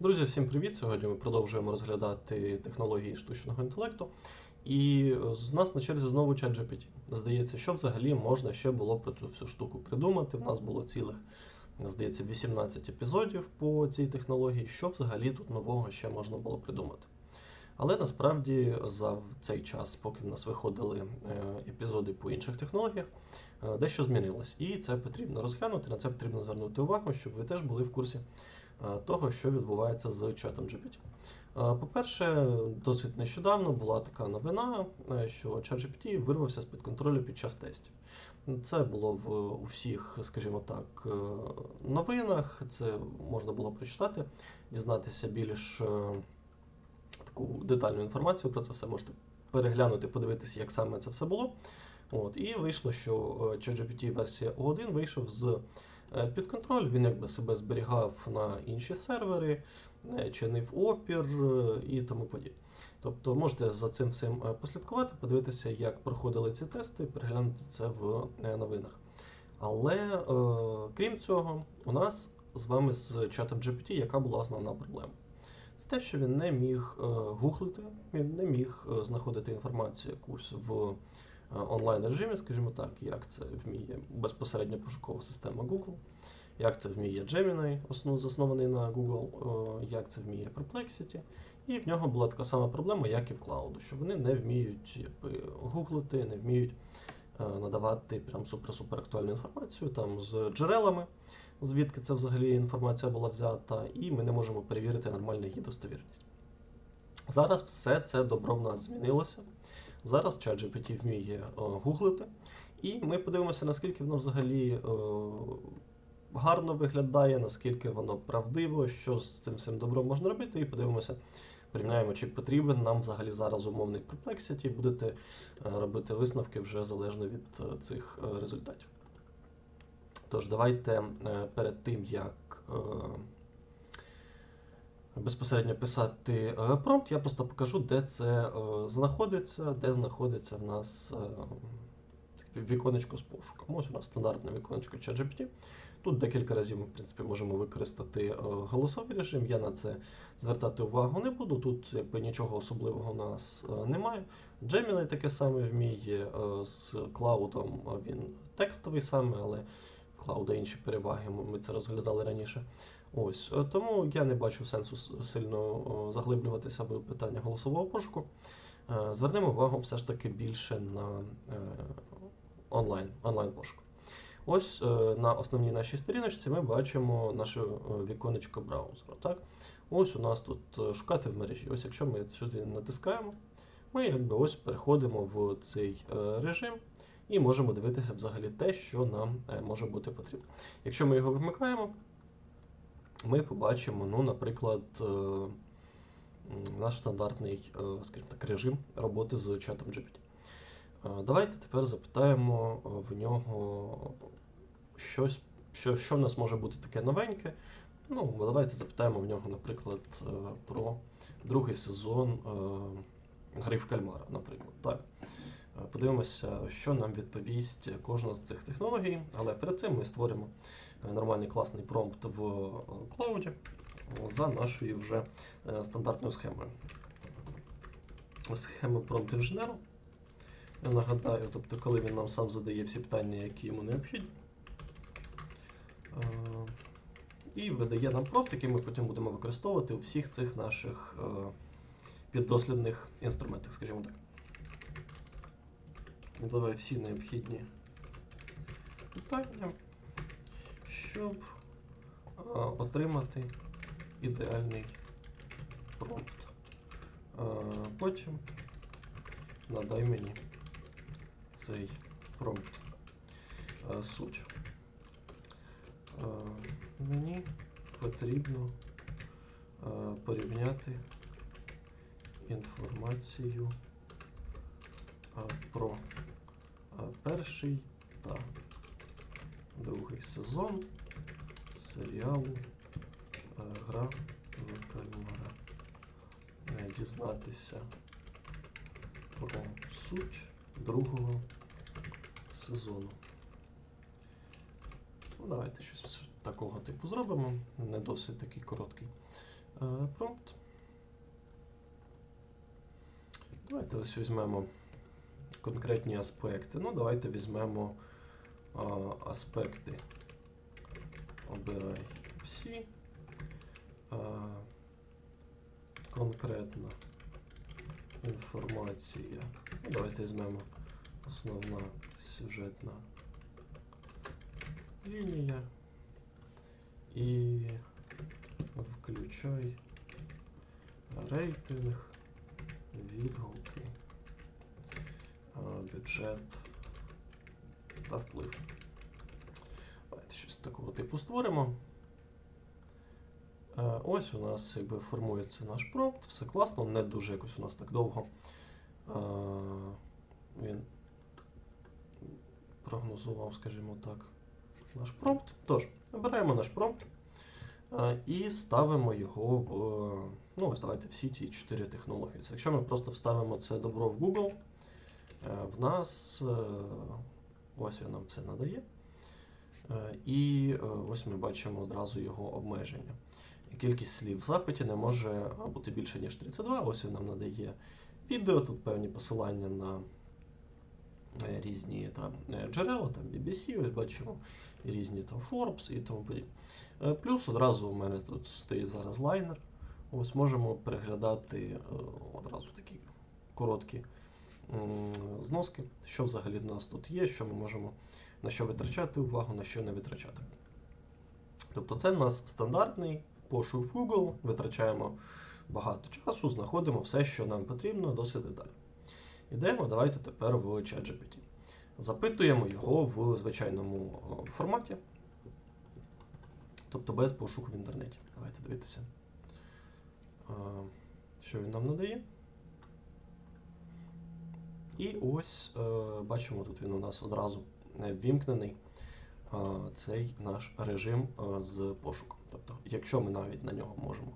Друзі, всім привіт! Сьогодні ми продовжуємо розглядати технології штучного інтелекту. І з нас на черзі знову ChatGPT. Здається, що взагалі можна ще було про цю всю штуку придумати. У нас було цілих, здається, 18 епізодів по цій технології. Що взагалі тут нового ще можна було придумати? Але насправді за цей час, поки в нас виходили е, епізоди по інших технологіях, е, дещо змінилось. І це потрібно розглянути, на це потрібно звернути увагу, щоб ви теж були в курсі е, того, що відбувається з чатом GPT. Е, По-перше, досить нещодавно була така новина, е, що ChatGPT вирвався з-під контролю під час тестів. Це було в у всіх, скажімо так, е, новинах. Це можна було прочитати, дізнатися більш е, таку детальну інформацію про це все. Можете переглянути, подивитися, як саме це все було. От, і вийшло, що е, ChatGPT версія O1 вийшов з е, під контроль, він якби себе зберігав на інші сервери, е, чинив опір е, і тому подібне. Тобто можете за цим всім е, послідкувати, подивитися, як проходили ці тести, переглянути це в е, новинах. Але е, крім цього, у нас з вами з чатом GPT, яка була основна проблема? Це те, що він не міг е, гуглити, він не міг е, знаходити інформацію якусь в е, онлайн режимі, скажімо так, як це вміє безпосередньо пошукова система Google, як це вміє Gemini, заснований на Google, е, як це вміє Perplexity. І в нього була така сама проблема, як і в клауду, що вони не вміють якби, гуглити, не вміють е, надавати прям супер-супер актуальну інформацію там з джерелами, звідки це взагалі інформація була взята, і ми не можемо перевірити нормально її достовірність. Зараз все це добро в нас змінилося. Зараз ChatGPT вміє е, гуглити, і ми подивимося, наскільки воно взагалі е, гарно виглядає, наскільки воно правдиво, що з цим всім добром можна робити, і подивимося, порівняємо, чи потрібен нам взагалі зараз умовний Perplexity, будете е, робити висновки вже залежно від цих результатів. Тож, давайте перед тим, як безпосередньо писати е, промпт, я просто покажу, де це е, знаходиться, де знаходиться в нас е, віконечко з пошуком. Ось у нас стандартне віконечко ChatGPT. Тут декілька разів ми, в принципі, можемо використати голосовий режим. Я на це звертати увагу не буду. Тут якби нічого особливого у нас немає. Gemini таке саме вміє з клаудом. Він текстовий саме, але клауда інші переваги. Ми це розглядали раніше. Ось е, тому я не бачу сенсу сильно заглиблюватися в питання голосового пошуку. Е, Звернемо увагу все ж таки більше на е, онлайн, онлайн пошук. Ось на основній нашій сторіночці ми бачимо наше віконечко браузера. Так? Ось у нас тут шукати в мережі. Ось якщо ми сюди натискаємо, ми якби ось переходимо в цей режим і можемо дивитися взагалі те, що нам е, може бути потрібно. Якщо ми його вимикаємо, ми побачимо, ну, наприклад, е, наш стандартний, е, скажімо так, режим роботи з чатом GPT. Давайте тепер запитаємо в нього щось, що, що в нас може бути таке новеньке. Ну, давайте запитаємо в нього, наприклад, про другий сезон гри в кальмара, наприклад. Так. Е, Подивимося, що нам відповість кожна з цих технологій, але перед цим ми створимо е, нормальний класний промпт в е, клауді за нашою вже стандартною схемою. Схема промпт інженеру. Я нагадаю, тобто, коли він нам сам задає всі питання, які йому необхідні. І видає нам промпт, який ми потім будемо використовувати у всіх цих наших піддослідних інструментах, скажімо так. Давай всі необхідні питання, щоб е, отримати ідеальний промпт. Е, Потім надай мені цей промпт. Е, Суть. Е, Мені потрібно е, порівняти інформацію про перший та другий сезон серіалу е, Гра в кальмара. Е, Дізнатися про суть другого сезону. Ну, давайте щось такого типу зробимо. Не досить такий короткий Е, Prompt. Давайте ось візьмемо конкретні аспекти. Ну, давайте візьмемо а, аспекти. Обирай всі. А, конкретна інформація. Ну, давайте візьмемо основна сюжетна лінія. І включай рейтинг, відгуки, бюджет та вплив. Давайте щось такого типу створимо. Е, Ось у нас якби формується наш промпт, все класно, не дуже якось у нас так довго. е, Він прогнозував, скажімо так, наш промпт. Тож, обираємо наш промпт е, і ставимо його в. Ну, ось давайте всі ті чотири технології. Якщо ми просто вставимо це добро в Google, е, в нас е, ось він нам все надає. Е, І е, ось ми бачимо одразу його обмеження. Кількість слів в запиті не може бути більше, ніж 32. Ось він нам надає відео, тут певні посилання на е, різні там е, джерела, там BBC, ось бачимо, різні там Forbes і тому подібне. Е, Плюс одразу у мене тут стоїть зараз лайнер. Ось можемо переглядати е, одразу такі короткі зноски, що взагалі в нас тут є, що ми можемо на що витрачати увагу, на що не витрачати. Тобто це в нас стандартний пошук в Google, витрачаємо багато часу, знаходимо все, що нам потрібно, досить детально. Ідемо, давайте тепер в ChatGPT. Запитуємо його в звичайному форматі, тобто без пошуку в інтернеті. Давайте дивитися, що він нам надає. І ось е, бачимо, тут він у нас одразу вімкнений ввімкнений е, цей наш режим е, з пошуку. Тобто, якщо ми навіть на нього можемо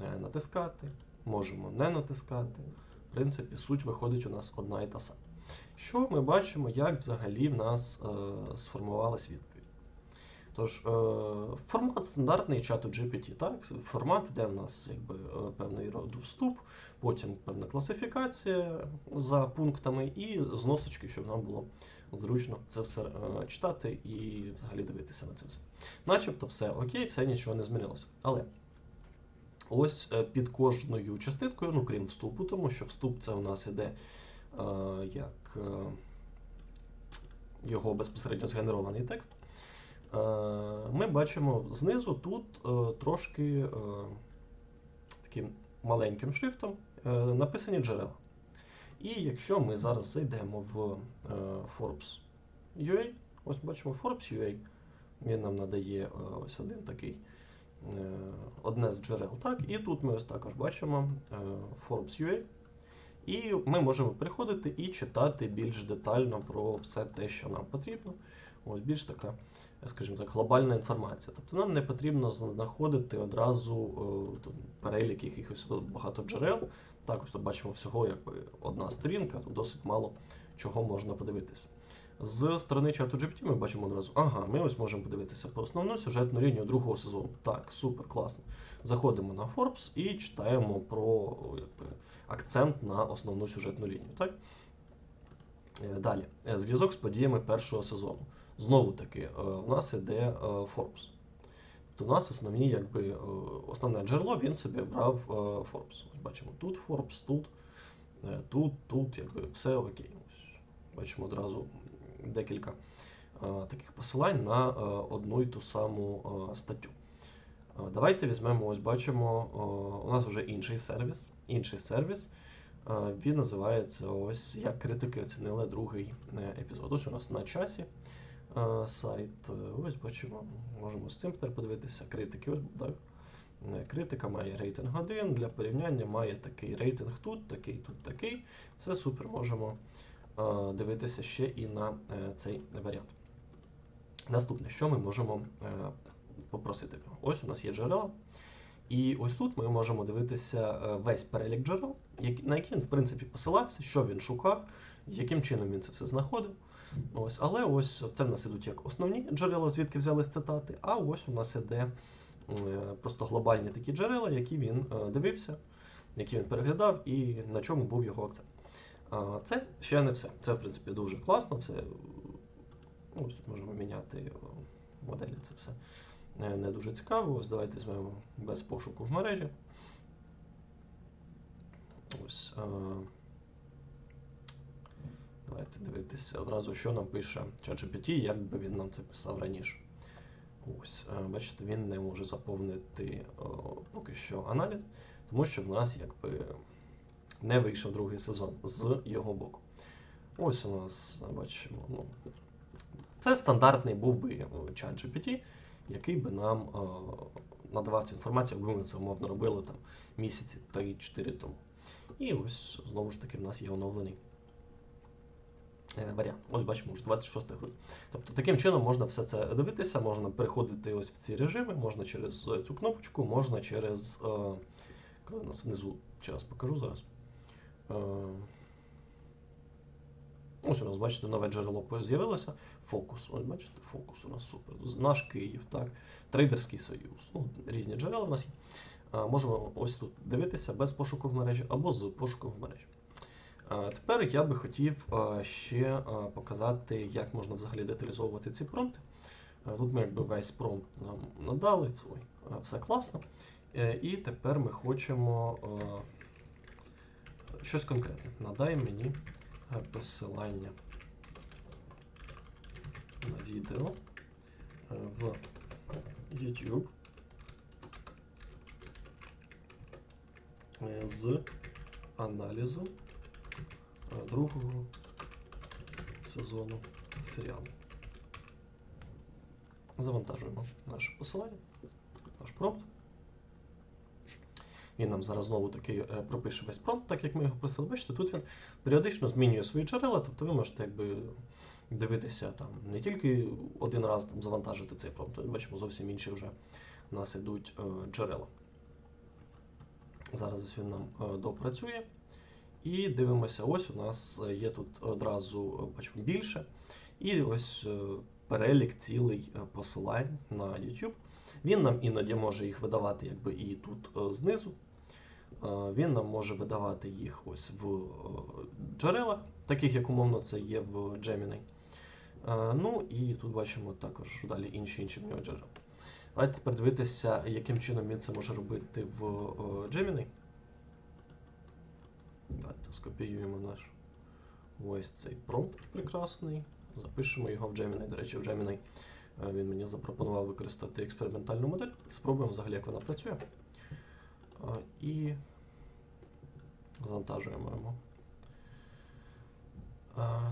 е, натискати, можемо не натискати, в принципі, суть виходить у нас одна і та сама. Що ми бачимо, як взагалі в нас е, сформувалась відповідь? Тож, е, формат стандартний чату GPT, так? Формат, де в нас якби, е, певний роду вступ, потім певна класифікація за пунктами і зносочки, щоб нам було зручно це все е, читати і взагалі дивитися на це все. Начебто все окей, все нічого не змінилося. Але ось під кожною частинкою, ну крім вступу, тому що вступ це у нас іде як його безпосередньо згенерований текст. Е, Ми бачимо знизу тут е, трошки е, таким маленьким шрифтом написані джерела. І якщо ми зараз зайдемо в Forbes UA, ось бачимо Forbes UA, він нам надає ось один такий одне з джерел. Так, і тут ми ось також бачимо Forbes UA. І ми можемо приходити і читати більш детально про все те, що нам потрібно. Ось більш така, скажімо так, глобальна інформація. Тобто нам не потрібно знаходити одразу е, перелік якихось багато джерел. Так, ось тут бачимо всього якби одна сторінка, тут досить мало чого можна подивитися. З сторони чату GPT ми бачимо одразу, ага, ми ось можемо подивитися по основну сюжетну лінію другого сезону. Так, супер, класно. Заходимо на Forbes і читаємо про якби, акцент на основну сюжетну лінію. Так? Е, Далі, Е, зв'язок з подіями першого сезону. Знову таки, е, у нас іде е, Forbes. Тобто у нас основні, якби, е, основне джерело він собі брав е, Forbes. Бачимо тут Forbes, тут, тут, тут, якби все окей. Бачимо одразу декілька таких посилань на одну й ту саму статтю. Давайте візьмемо, ось бачимо, у нас вже інший сервіс. Інший сервіс. Він називається ось як критики оцінили другий епізод. Ось у нас на часі сайт. Е, Ось бачимо, можемо з цим тепер подивитися. Критики. Ось так. Е, Критика має рейтинг 1. Для порівняння має такий рейтинг тут, такий, тут такий. Все супер, можемо е, дивитися ще і на е, цей варіант. Наступне, що ми можемо е, попросити? Ось у нас є джерела. І ось тут ми можемо дивитися е, весь перелік джерел, на які він, в принципі, посилався, що він шукав, яким чином він це все знаходив. Ось, але ось це в нас ідуть як основні джерела, звідки взялись цитати, а ось у нас іде е, просто глобальні такі джерела, які він е, дивився, які він переглядав і на чому був його акцент. Це ще не все. Це, в принципі, дуже класно. Все, ну, ось тут можемо міняти е, моделі, це все не дуже цікаво. Ось давайте візьмемо без пошуку в мережі. Ось. Е, давайте дивитися одразу, що нам пише ChatGPT, як би він нам це писав раніше. Ось, е, бачите, він не може заповнити о, поки що аналіз, тому що в нас якби не вийшов другий сезон з його боку. Ось у нас бачимо. Ну, це стандартний був би е, чат GPT, який би нам е, надавав цю інформацію, якби ми це умовно робили там місяці 3-4 тому. І ось знову ж таки в нас є оновлений е, варіант. Ось бачимо, вже 26 грудня. Тобто таким чином можна все це дивитися, можна переходити ось в ці режими, можна через е, цю кнопочку, можна через. Е, коли нас внизу, ще раз покажу зараз. Е, Ось у нас, бачите, нове джерело з'явилося. Фокус. Ось бачите, фокус у нас супер. Наш Київ, так. Трейдерський союз. Ну, різні джерела у нас є. Можемо ось тут дивитися без пошуку в мережі або з пошуку в мережі. Тепер я би хотів ще показати, як можна взагалі деталізовувати ці промпти. Тут ми якби весь промпт нам надали, ой, все класно. Е, І тепер ми хочемо щось конкретне. Надай мені е, посилання на відео е, в YouTube е, з аналізу е, другого сезону серіалу. Завантажуємо наше посилання, наш промпт. Він нам зараз знову таки е, пропише весь промпт, так як ми його писали. Бачите, тут він періодично змінює свої джерела, тобто ви можете якби дивитися там не тільки один раз там, завантажити цей промпт, тут бачимо зовсім інші вже у нас ідуть е, джерела. Зараз ось він нам е, допрацює. І дивимося, ось у нас е, є тут одразу е, бачимо, більше. І ось е, перелік цілий посилань на YouTube. Він нам іноді може їх видавати якби і тут знизу. Він нам може видавати їх ось в джерелах, таких як умовно це є в Gemini. Ну і тут бачимо також далі інші інші в нього джерела. Давайте тепер дивитися, яким чином він це може робити в Gemini. Давайте скопіюємо наш ось цей промпт прекрасний. Запишемо його в Gemini. До речі, в Gemini е, він мені запропонував використати експериментальну модель. Спробуємо взагалі, як вона працює. І завантажуємо йому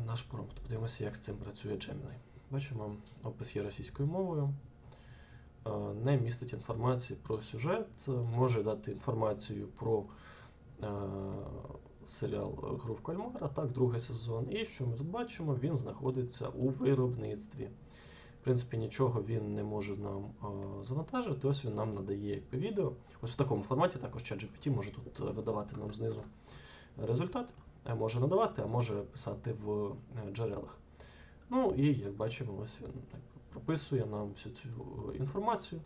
наш промпт. Подивимося, як з цим працює Gemini. Бачимо, опис є російською мовою. Не містить інформації про сюжет, може дати інформацію про е, серіал Гру в Кальмара, так, другий сезон. І що ми тут бачимо, він знаходиться у виробництві. В принципі, нічого він не може нам е, завантажити. Ось він нам надає відео. Ось в такому форматі також ChatGPT може тут е, видавати нам знизу результат. Може надавати, а може писати в е, джерелах. Ну і як бачимо, ось він прописує нам всю цю е, інформацію,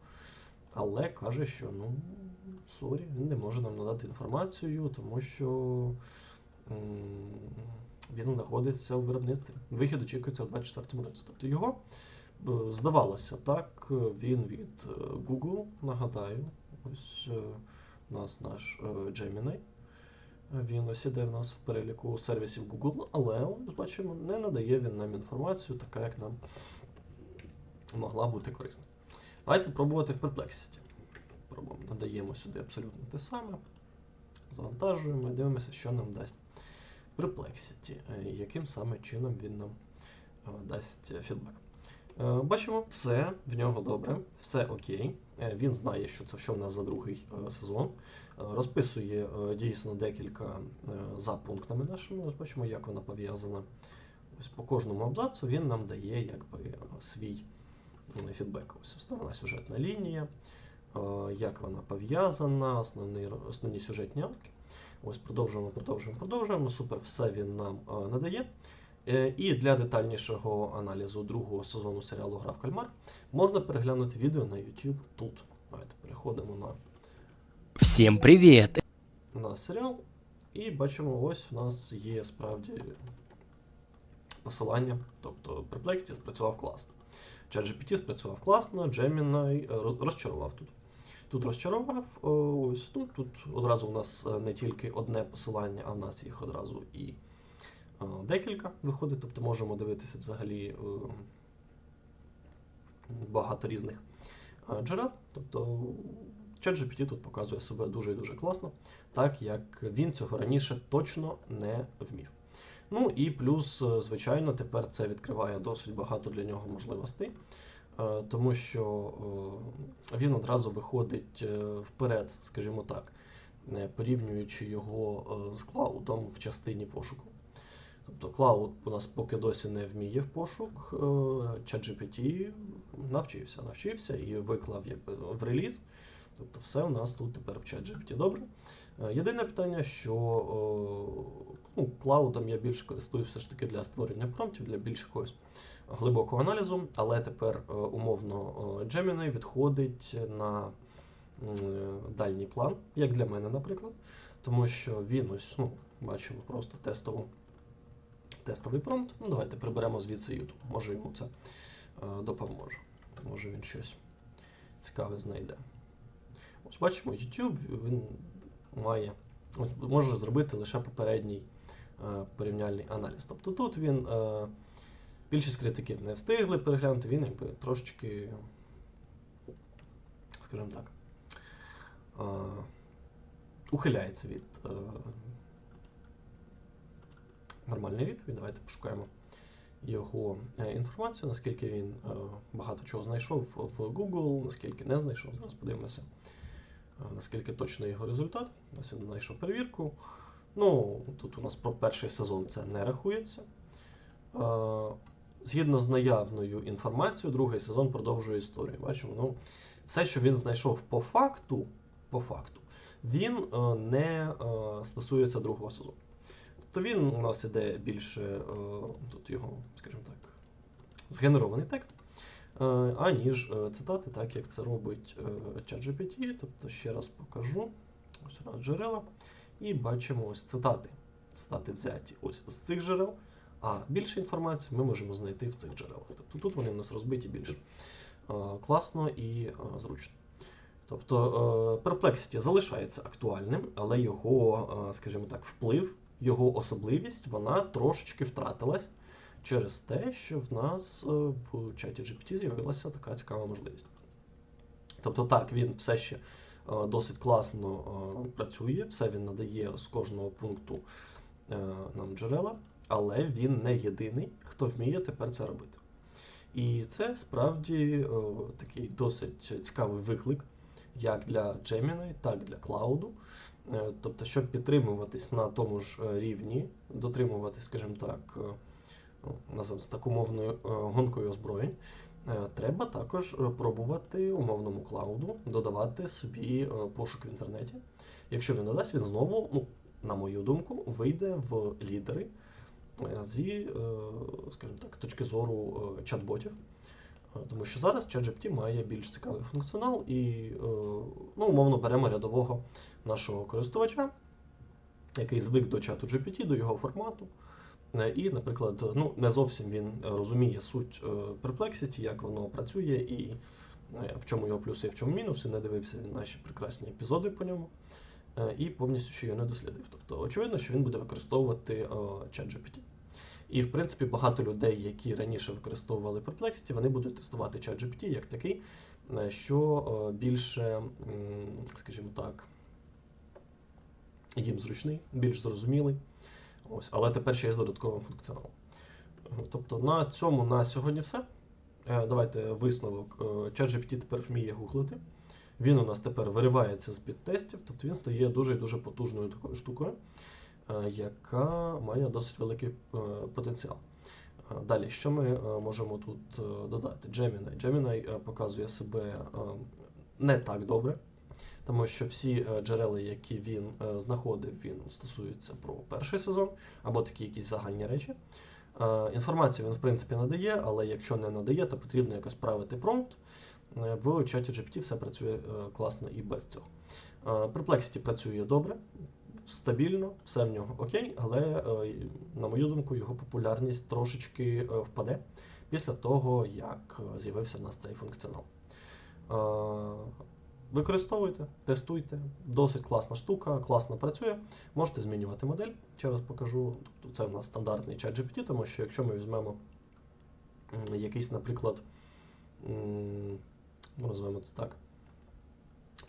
але каже, що ну, сорі, він не може нам надати інформацію, тому що він знаходиться у виробництві. Вихід очікується у 24 році. Тобто його е, здавалося так, він від е, Google, нагадаю, ось е, у нас наш Gemini. Він ось іде в нас в переліку сервісів Google, але бачимо, не надає він нам інформацію, така як нам могла бути корисна. Давайте пробувати в Perplexity. Пробуємо, надаємо сюди абсолютно те саме. Завантажуємо дивимося, що нам дасть Perplexity, е, яким саме чином він нам е, дасть фідбек. Е, Бачимо, все в нього добре, все окей. Він знає, що це що в нас за другий сезон. Розписує дійсно декілька за пунктами нашими. Ось бачимо, як вона пов'язана. Ось по кожному абзацу він нам дає якби свій фідбек. Ось основна сюжетна лінія, як вона пов'язана, основні, основні сюжетні арки. Ось продовжуємо, продовжуємо, продовжуємо. Супер, все він нам е, надає. Е, І для детальнішого аналізу другого сезону серіалу Гра в Кальмар можна переглянути відео на YouTube тут. Давайте переходимо на, Всем привет! на серіал. І бачимо, ось у нас є справді посилання. Тобто Perplexity спрацював класно. ChatGPT спрацював класно, Gemini е, розчарував тут. Тут розчарував. е, Ось ну, тут одразу у нас е, не тільки одне посилання, а в нас їх одразу і е, декілька виходить. Тобто можемо дивитися взагалі багато різних джерел. Тобто ChatGPT тут показує себе дуже і дуже класно, так як він цього раніше точно не вмів. Ну і плюс, звичайно, тепер це відкриває досить багато для нього можливостей, тому що е, він одразу виходить е, вперед, скажімо так, е, порівнюючи його е, з клаудом в частині пошуку. Тобто клауд у нас поки досі не вміє в пошук. е, ChatGPT навчився, навчився і виклав якби в реліз. Тобто все у нас тут тепер в ChatGPT добре. Е, Єдине питання, що е, ну, клаудом я більше користуюся все ж таки для створення промптів, для більш якогось глибокого аналізу, але тепер е, умовно е, Gemini відходить на е, дальній план, як для мене, наприклад, тому що він ось, ну, бачимо просто тестову, тестовий промпт. Ну, давайте приберемо звідси YouTube, може йому це допоможе. Може він щось цікаве знайде. Ось бачимо, YouTube він має, ось, може зробити лише попередній порівняльний аналіз. Тобто тут він більшість критиків не встигли переглянути, він якби трошечки, скажімо так, е, ухиляється від е, нормальної відповіді. Давайте пошукаємо його е, інформацію, наскільки він багато чого знайшов в Google, наскільки не знайшов. Зараз подивимося, наскільки точно його результат. Ось він знайшов перевірку. Ну, тут у нас про перший сезон це не рахується. Згідно з наявною інформацією, другий сезон продовжує історію. Бачимо, ну, все, що він знайшов по факту, по факту, він е, не е, стосується другого сезону. Тобто він у нас іде більше, е, тут його, скажімо так, згенерований текст, аніж цитати, так як це робить ChatGPT. Тобто, ще раз покажу. Ось у нас джерела. І бачимо ось цитати. Цитати взяті ось з цих джерел, а більше інформації ми можемо знайти в цих джерелах. Тобто тут вони у нас розбиті більш класно і зручно. Тобто е, Perplexity залишається актуальним, але його, скажімо так, вплив, його особливість, вона трошечки втратилась через те, що в нас е, в чаті GPT з'явилася така цікава можливість. Тобто, так, він все ще е, досить класно працює, все він надає з кожного пункту нам джерела, але він не єдиний, хто вміє тепер це робити. І це справді е, такий досить цікавий виклик, як для Gemini, так і для клауду. Е, Тобто, щоб підтримуватись на тому ж е, рівні, дотримуватись, скажімо так, е, ну, назвемо так умовною гонкою озброєнь, треба також пробувати умовному клауду додавати собі пошук в інтернеті. Якщо він додасть, він знову, ну, на мою думку, вийде в лідери зі, е, скажімо так, точки зору е, чат-ботів. Е, Тому що зараз ChatGPT має більш цікавий функціонал, і е, ну, умовно беремо рядового нашого користувача, який звик до чату GPT, до його формату. Е, І, наприклад, ну, не зовсім він е, розуміє суть е, Perplexity, як воно працює, і е, в чому його плюси, в чому мінуси, не дивився він наші прекрасні епізоди по ньому, е, і повністю ще його не дослідив. Тобто, очевидно, що він буде використовувати е, ChatGPT. І, в принципі, багато людей, які раніше використовували Perplexity, вони будуть тестувати ChatGPT як такий, е, що е, більше, скажімо так, їм зручний, більш зрозумілий. Ось, але тепер ще є з додатковим функціоналом. Тобто на цьому на сьогодні все. Е, Давайте висновок. ChatGPT тепер вміє гуглити. Він у нас тепер виривається з підтестів, тобто він стає дуже і дуже потужною такою штукою, яка має досить великий е, потенціал. Е, Далі, що ми е, можемо тут е, додати? Gemini. Gemini е, показує себе е, не так добре, тому що всі е, джерела, які він е, знаходив, він стосується про перший сезон або такі якісь загальні речі. Е, Інформацію він, в принципі, надає, але якщо не надає, то потрібно якось правити промпт. Е, В чаті GPT все працює е, класно і без цього. Е, Perplexity працює добре, стабільно, все в нього окей, але, е, на мою думку, його популярність трошечки е, впаде після того, як е, з'явився в нас цей функціонал. Використовуйте, тестуйте, досить класна штука, класно працює. Можете змінювати модель. Ще раз покажу. Тобто це в нас стандартний чат GPT, тому що якщо ми візьмемо якийсь, наприклад, ну, називаємо це так.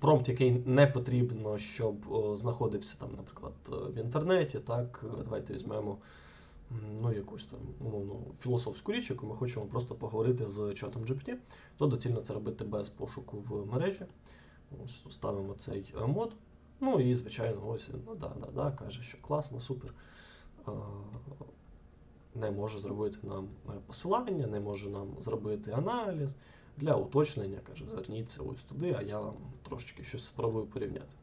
Промпт, який не потрібно, щоб знаходився там, наприклад, е, в інтернеті, так, е, давайте візьмемо ну, якусь там умовно філософську річ, яку ми хочемо просто поговорити з чатом GPT, то доцільно це робити без пошуку в мережі. Ось ставимо цей е, мод. Ну і, звичайно, ось ну, да, да, да, каже, що класно, супер. Не може зробити нам посилання, не може нам зробити аналіз. Для уточнення, каже, зверніться ось туди, а я вам трошечки щось спробую порівняти.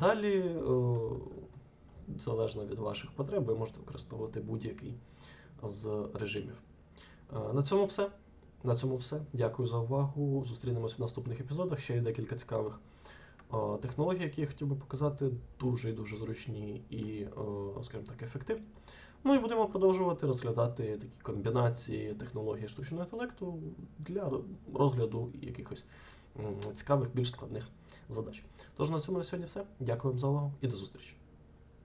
Далі, е, залежно від ваших потреб, ви можете використовувати будь-який з режимів. На цьому все. На цьому все. Дякую за увагу. Зустрінемось в наступних епізодах. Ще є декілька цікавих технологій, які я хотів би показати. Дуже і дуже зручні і, е, скажімо так, ефективні. Ну і будемо продовжувати розглядати такі комбінації технологій штучного інтелекту для розгляду якихось цікавих, більш складних задач. Тож на цьому на сьогодні все. Дякую вам за увагу і до зустрічі.